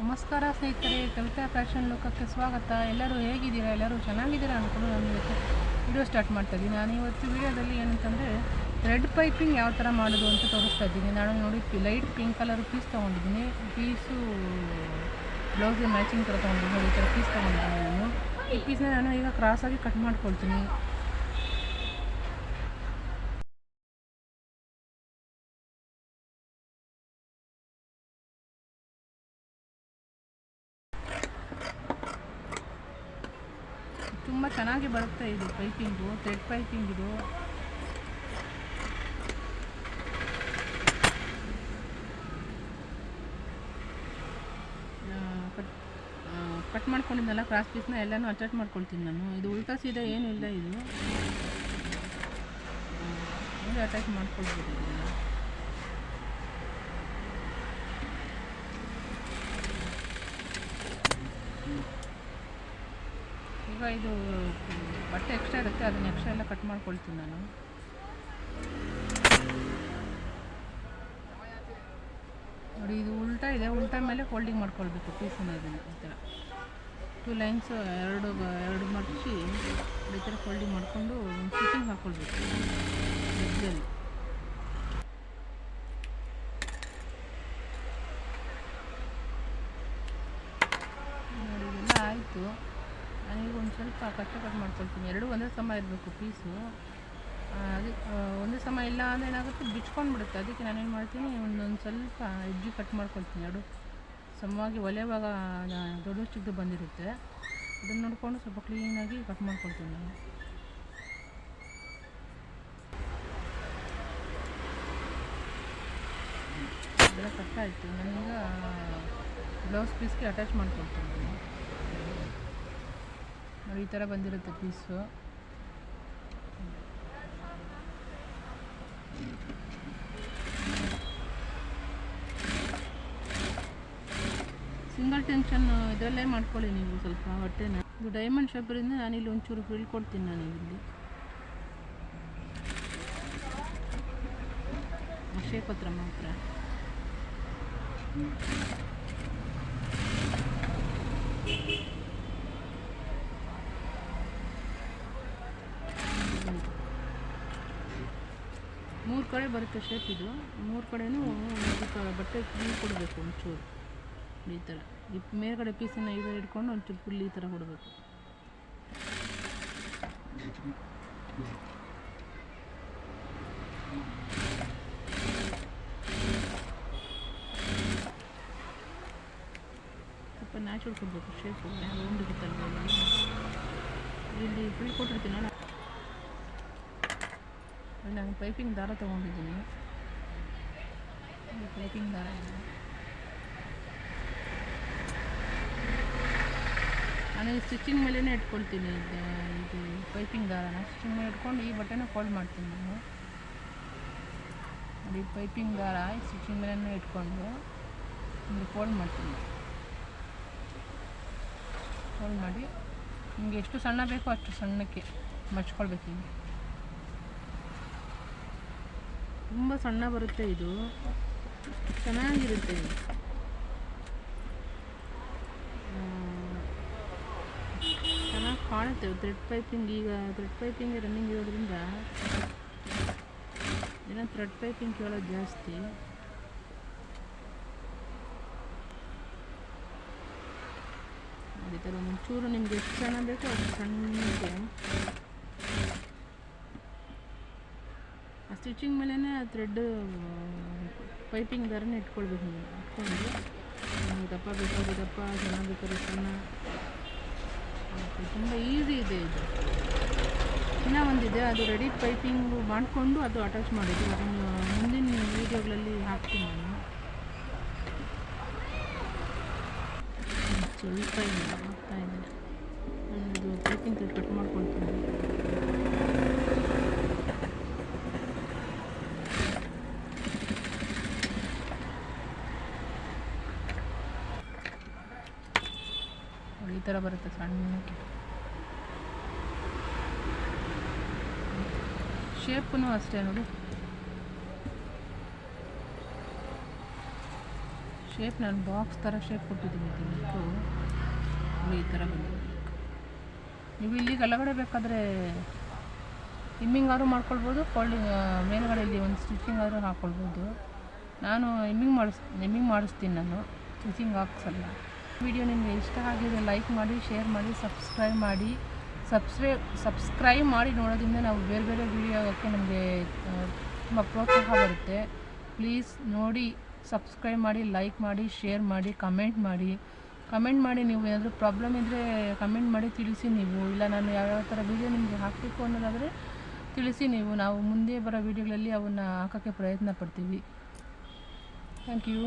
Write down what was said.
ನಮಸ್ಕಾರ ಸ್ನೇಹಿತರೆ, ಕವಿತಾ ಫ್ಯಾಷನ್ ಲೋಕಕ್ಕೆ ಸ್ವಾಗತ. ಎಲ್ಲರೂ ಹೇಗಿದ್ದೀರಾ? ಎಲ್ಲರೂ ಚೆನ್ನಾಗಿದ್ದೀರಾ ಅಂದ್ಕೊಂಡು ನಾನು ಇವತ್ತು ವಿಡಿಯೋ ಸ್ಟಾರ್ಟ್ ಮಾಡ್ತಾ ಇದ್ದೀನಿ. ನಾನು ಇವತ್ತು ವಿಡಿಯೋದಲ್ಲಿ ಏನಂತಂದರೆ ರೆಡ್ ಪೈಪಿಂಗ್ ಯಾವ ಥರ ಮಾಡೋದು ಅಂತ ತೋರಿಸ್ತಾ ಇದ್ದೀನಿ. ನಾನು ನೋಡಿ ಲೈಟ್ ಪಿಂಕ್ ಕಲರ್ ಪೀಸ್ ತೊಗೊಂಡಿದ್ದೀನಿ. ಪೀಸು ಬ್ಲೌಸ್ಗೆ ಮ್ಯಾಚಿಂಗ್ ಥರ ತೊಗೊಂಡಿದ್ದೀನಿ. ಈ ಥರ ಪೀಸ್ ತೊಗೊಂಡಿದ್ದೀನಿ ನಾನು. ಈ ಪೀಸ್ನ ನಾನು ಈಗ ಕ್ರಾಸಾಗಿ ಕಟ್ ಮಾಡ್ಕೊಳ್ತೀನಿ. ತುಂಬ ಚೆನ್ನಾಗಿ ಬರುತ್ತೆ ಇದು ಪೈಪಿಂಗು, ಥ್ರೆಡ್ ಪೈಪಿಂಗ್ ಇದು ಕಟ್ ಕಟ್ ಮಾಡ್ಕೊಂಡಿದ್ದೆಲ್ಲ ಕ್ರಾಸ್ ಪೀಸ್ನ ಎಲ್ಲನೂ ಅಟ್ಯಾಚ್ ಮಾಡ್ಕೊಳ್ತೀನಿ ನಾನು. ಇದು ಉಲ್ಟಾ ಸೀದಾ ಏನೂ ಇಲ್ಲ ಇದು. ಅಟ್ಯಾಚ್ ಮಾಡ್ಕೊಳ್ಬೋದು. ಈಗ ಇದು ಬಟ್ಟೆ ಎಕ್ಸ್ಟ್ರಾ ಇರುತ್ತೆ, ಅದನ್ನ ಎಕ್ಸ್ಟ್ರಾ ಎಲ್ಲ ಕಟ್ ಮಾಡ್ಕೊಳ್ತೀನಿ ನಾನು. ನೋಡಿ, ಇದು ಉಲ್ಟಾ ಇದೆ, ಉಲ್ಟಾ ಮೇಲೆ ಫೋಲ್ಡಿಂಗ್ ಮಾಡ್ಕೊಳ್ಬೇಕು ಪೀಸನ್ನ ಇದನ್ನು, ಈ ಥರ ಟೂ ಲೈನ್ಸ್ ಎರಡು ಎರಡು ಮಡಚಿ, ಈ ಥರ ಫೋಲ್ಡಿಂಗ್ ಮಾಡಿಕೊಂಡು ಸ್ಟಿಚಿಂಗ್ ಹಾಕ್ಕೊಳ್ಬೇಕು ಮಧ್ಯದಲ್ಲಿ ನೋಡಿ, ಇದೆಲ್ಲ ಆಯಿತು. ನಾನೀಗ ಒಂದು ಸ್ವಲ್ಪ ಕಷ್ಟಪಟ್ಟು ಮಾಡ್ಕೊಳ್ತೀನಿ. ಎರಡೂ ಒಂದೇ ಸಮ ಇರಬೇಕು ಪೀಸು. ಅದು ಆ, ಒಂದೇ ಸಮ ಇಲ್ಲ ಅಂದರೆ ಏನಾಗುತ್ತೆ? ಬಿಚ್ಕೊಂಡು ಬಿಡುತ್ತೆ ಅದಕ್ಕೆ ನಾನೇನು ಮಾಡ್ತೀನಿ? ಒಂದೊಂದು ಸ್ವಲ್ಪ ಇಡ್ಲಿ ಕಟ್ ಮಾಡ್ಕೊಳ್ತೀನಿ. ಎರಡು ಸಮವಾಗಿ ಒಲೆವಾಗ ದೊಡ್ಡ ಚಿಕ್ಕದು ಬಂದಿರುತ್ತೆ. ಅದನ್ನು ನೋಡಿಕೊಂಡು ಸ್ವಲ್ಪ ಕ್ಲೀನಾಗಿ ಕಟ್ ಮಾಡ್ಕೊಳ್ತೀನಿ ನಾನು. ಅದೆಲ್ಲ ಕಟ್ ಆಯಿತು ನಾನೀಗ ಬ್ಲೌಸ್ ಪೀಸ್ಗೆ ಅಟ್ಯಾಚ್ ಮಾಡ್ಕೊಳ್ತೀನಿ. ನೋಡಿ, ಈ ಥರ ಬಂದಿರುತ್ತೆ ಪೀಸು ಸಿಂಗಲ್ ಟೆನ್ಷನ್ ಇದರಲ್ಲೇ ಮಾಡ್ಕೊಳ್ಳಿ ನೀವು ಸ್ವಲ್ಪ ಹೊಟ್ಟೆನ. ಇದು ಡೈಮಂಡ್ ನಾನು ಇಲ್ಲಿ ಒಂಚೂರು ಫಿಲ್ ಕೊಡ್ತೀನಿ ನಾನು ಇಲ್ಲಿ ಅಕ್ಷಯ ಹತ್ರ ಮಾತ್ರ ಮೂರು ಕಡೆ ಬರುತ್ತೆ ಶೇಪ್ ಇದು. ಮೂರು ಕಡೆನೂ ಬಟ್ಟೆ ಫುಲ್ ಕೊಡಬೇಕು ಒಂಚೂರು. ಈ ಥರ ಈ ಮೇಲ್ಗಡೆ ಪೀಸನ್ನು ಥರ ಇಟ್ಕೊಂಡು ಒಂಚೂರು ಫುಲ್ ಈ ಥರ ಕೊಡಬೇಕು. ಸ್ವಲ್ಪ ನ್ಯಾಚುರಲ್ ಕೊಡಬೇಕು ಶೇಪು ರೌಂಡ್ ಇರುತ್ತಲ್ವ ಇಲ್ಲಿ. ಫುಲ್ ಕೊಟ್ಟಿರ್ತೀನಲ್ಲ. ನಾನು ಪೈಪಿಂಗ್ ದಾರ ತೊಗೊಂಡಿದ್ದೀನಿ. ಪೈಪಿಂಗ್ ದಾರ. ನಾನು ಸ್ಟಿಚಿಂಗ್ ಮೇಲೇ ಇಟ್ಕೊಳ್ತೀನಿ ಇದು ಇದು ಪೈಪಿಂಗ್ ದಾರನ. ಸ್ಟಿಚಿಂಗ್ ಮೇಲೆ ಇಟ್ಕೊಂಡು ಈ ಬಟ್ಟೆನ ಫೋಲ್ಡ್ ಮಾಡ್ತೀನಿ ನಾನು. ನೋಡಿ ಪೈಪಿಂಗ್ ದಾರ ಸ್ಟಿಚಿಂಗ್ ಮೇಲೇ ಇಟ್ಕೊಂಡು ಹಿಂಗೆ ಫೋಲ್ಡ್ ಮಾಡ್ತೀನಿ. ಫೋಲ್ಡ್ ಮಾಡಿ, ನಿಮಗೆ ಎಷ್ಟು ಸಣ್ಣ ಬೇಕೋ ಅಷ್ಟು ಸಣ್ಣಕ್ಕೆ ಮಚ್ಕೊಳ್ಬೇಕು ಹಿಂಗೆ. ತುಂಬ ಸಣ್ಣ ಬರುತ್ತೆ ಇದು. ಚೆನ್ನಾಗಿರುತ್ತೆ ಚೆನ್ನಾಗಿ ಕಾಣುತ್ತೆ. ಥ್ರೆಡ್ ಪೈಪಿಂಗ್ ಈಗ ಥ್ರೆಡ್ ಪೈಪಿಂಗ್ ರನ್ನಿಂಗ್ ಇರೋದ್ರಿಂದ ಏನೋ ಥ್ರೆಡ್ ಪೈಪಿಂಗ್ ಕೇಳೋದು ಜಾಸ್ತಿ. ಅದೇ ಥರ ಒಂಚೂರು ನಿಮ್ಗೆ ಎಷ್ಟು ಸಣ್ಣ ಬೇಕೋ ಅಷ್ಟು ಸಣ್ಣಕ್ಕೆ ಆ ಸ್ಟಿಚಿಂಗ್ ಮೇಲೇ ಆ ಥ್ರೆಡ್ ಪೈಪಿಂಗ್ ಥರನೇ ಇಟ್ಕೊಳ್ಬೇಕು ನೀವು. ಇಟ್ಕೊಂಡು ದಪ್ಪ ಬೇಕಾದ್ರೆ ದಪ್ಪ ಬೇಕಾದ್ರೆ ಸಣ್ಣ. ತುಂಬ ಈಸಿ ಇದೆ ಇದು. ಇನ್ನೂ ಒಂದಿದೆ, ಅದು ರೆಡಿ ಪೈಪಿಂಗ್ ಮಾಡಿಕೊಂಡು ಅದು ಅಟ್ಯಾಚ್ ಮಾಡಿದ್ದು. ಅದನ್ನು ಮುಂದಿನ ವೀಡಿಯೋಗಳಲ್ಲಿ ಹಾಕ್ತೀನಿ ನಾನು. ಸ್ವಲ್ಪ ಆಗ್ತಾ ಇದೆ. ನಾನು ಇದು ಪೈಪಿಂಗ್ ಕಟ್ ಮಾಡ್ಕೊಳ್ತೀನಿ ಈ ಥರ ಬರುತ್ತೆ ಸಣ್ಣಕ್ಕೆ ಶೇಪೂ ಅಷ್ಟೇ ನೋಡಿ. ಶೇಪ್ ನಾನು ಬಾಕ್ಸ್ ಥರ ಶೇಪ್ ಕೊಟ್ಟಿದ್ದೀನಿ ಇದಕ್ಕೂ ಈ ಥರ ಬಂದಿದೆ. ನೀವು ಇಲ್ಲಿ ಕೆಳಗಡೆ ಬೇಕಾದರೆ ಇಮ್ಮಿಂಗ್ ಆದರೂ ಮಾಡ್ಕೊಳ್ಬೋದು, ಫೋಲ್ಡಿಂಗ್ ಮೇಲ್ಗಡೆ ಇಲ್ಲಿ ಒಂದು ಸ್ಟಿಚಿಂಗ್ ಆದರೂ ಹಾಕ್ಕೊಳ್ಬೋದು ನಾನು ಇಮ್ಮಿಂಗ್ ಮಾಡಿಸ್, ಇಮ್ಮಿಂಗ್ ಮಾಡಿಸ್ತೀನಿ ನಾನು. ಸ್ಟಿಚಿಂಗ್ ಹಾಕ್ಸಲ್ಲ. ವಿಡಿಯೋ ನಿಮಗೆ ಇಷ್ಟ ಆಗಿದೆ ಲೈಕ್ ಮಾಡಿ, ಶೇರ್ ಮಾಡಿ, ಸಬ್ಸ್ಕ್ರೈಬ್ ಮಾಡಿ. ಸಬ್ಸ್ಕ್ರೈಬ್ ಸಬ್ಸ್ಕ್ರೈಬ್ ಮಾಡಿ ನೋಡೋದ್ರಿಂದ ನಾವು ಬೇರೆ ಬೇರೆ ವೀಡಿಯೋಕ್ಕೆ ನಮಗೆ ತುಂಬ ಪ್ರೋತ್ಸಾಹ ಬರುತ್ತೆ. ಪ್ಲೀಸ್ ನೋಡಿ, ಸಬ್ಸ್ಕ್ರೈಬ್ ಮಾಡಿ, ಲೈಕ್ ಮಾಡಿ, ಶೇರ್ ಮಾಡಿ, ಕಮೆಂಟ್ ಮಾಡಿ. ಕಮೆಂಟ್ ಮಾಡಿ ನೀವು ಏನಾದರೂ ಪ್ರಾಬ್ಲಮ್ ಇದ್ದರೆ ಕಮೆಂಟ್ ಮಾಡಿ ತಿಳಿಸಿ ನೀವು. ಇಲ್ಲ ನಾನು ಯಾವ್ಯಾವ ಥರ ವೀಡಿಯೋ ನಿಮಗೆ ಹಾಕಬೇಕು ಅನ್ನೋದಾದರೆ ತಿಳಿಸಿ ನೀವು. ನಾವು ಮುಂದೆ ಬರೋ ವೀಡಿಯೋಗಳಲ್ಲಿ ಅವನ್ನು ಹಾಕೋಕ್ಕೆ ಪ್ರಯತ್ನ ಪಡ್ತೀವಿ. Thank you